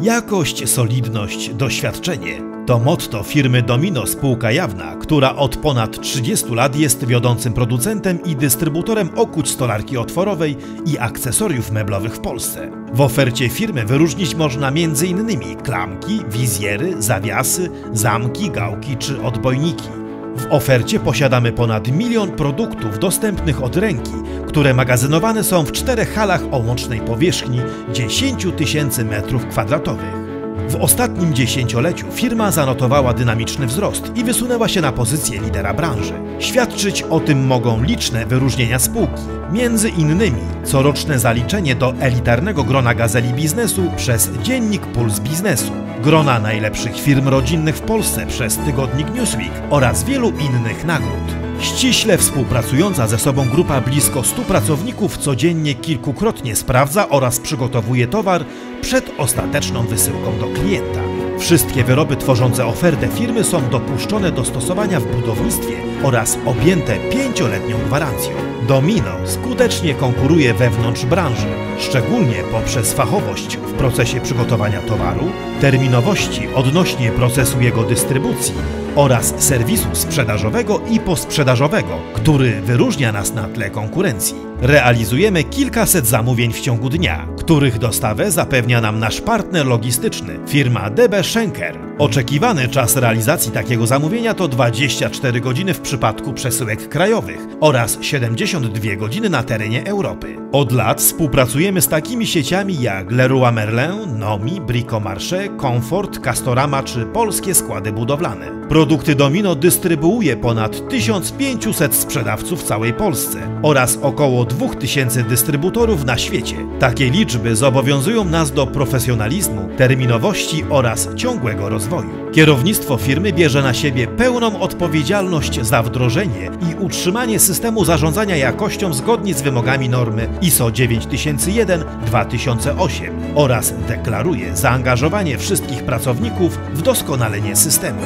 Jakość, solidność, doświadczenie to motto firmy Domino Spółka Jawna, która od ponad 30 lat jest wiodącym producentem i dystrybutorem okuć stolarki otworowej i akcesoriów meblowych w Polsce. W ofercie firmy wyróżnić można m.in. klamki, wizjery, zawiasy, zamki, gałki czy odbojniki. W ofercie posiadamy ponad milion produktów dostępnych od ręki, które magazynowane są w czterech halach o łącznej powierzchni 10 tysięcy metrów kwadratowych. W ostatnim dziesięcioleciu firma zanotowała dynamiczny wzrost i wysunęła się na pozycję lidera branży. Świadczyć o tym mogą liczne wyróżnienia spółki, między innymi coroczne zaliczenie do elitarnego grona gazeli biznesu przez dziennik Puls Biznesu, grona najlepszych firm rodzinnych w Polsce przez tygodnik Newsweek oraz wielu innych nagród. Ściśle współpracująca ze sobą grupa blisko 100 pracowników codziennie kilkukrotnie sprawdza oraz przygotowuje towar przed ostateczną wysyłką do klienta. Wszystkie wyroby tworzące ofertę firmy są dopuszczone do stosowania w budownictwie oraz objęte pięcioletnią gwarancją. Domino skutecznie konkuruje wewnątrz branży, szczególnie poprzez fachowość w procesie przygotowania towaru, terminowości odnośnie procesu jego dystrybucji oraz serwisu sprzedażowego i posprzedażowego, który wyróżnia nas na tle konkurencji. Realizujemy kilkaset zamówień w ciągu dnia, których dostawę zapewnia nam nasz partner logistyczny, firma DB Schenker. Oczekiwany czas realizacji takiego zamówienia to 24 godziny w przypadku przesyłek krajowych oraz 72 godziny na terenie Europy. Od lat współpracujemy z takimi sieciami jak Leroy Merlin, Nomi, Bricomarché, Comfort, Castorama czy polskie składy budowlane. Produkty Domino dystrybuuje ponad 1500 sprzedawców w całej Polsce oraz około 2000 dystrybutorów na świecie. Takie liczby zobowiązują nas do profesjonalizmu, terminowości oraz ciągłego rozwoju. Kierownictwo firmy bierze na siebie pełną odpowiedzialność za wdrożenie i utrzymanie systemu zarządzania jakością zgodnie z wymogami normy ISO 9001-2008 oraz deklaruje zaangażowanie wszystkich pracowników w doskonalenie systemu.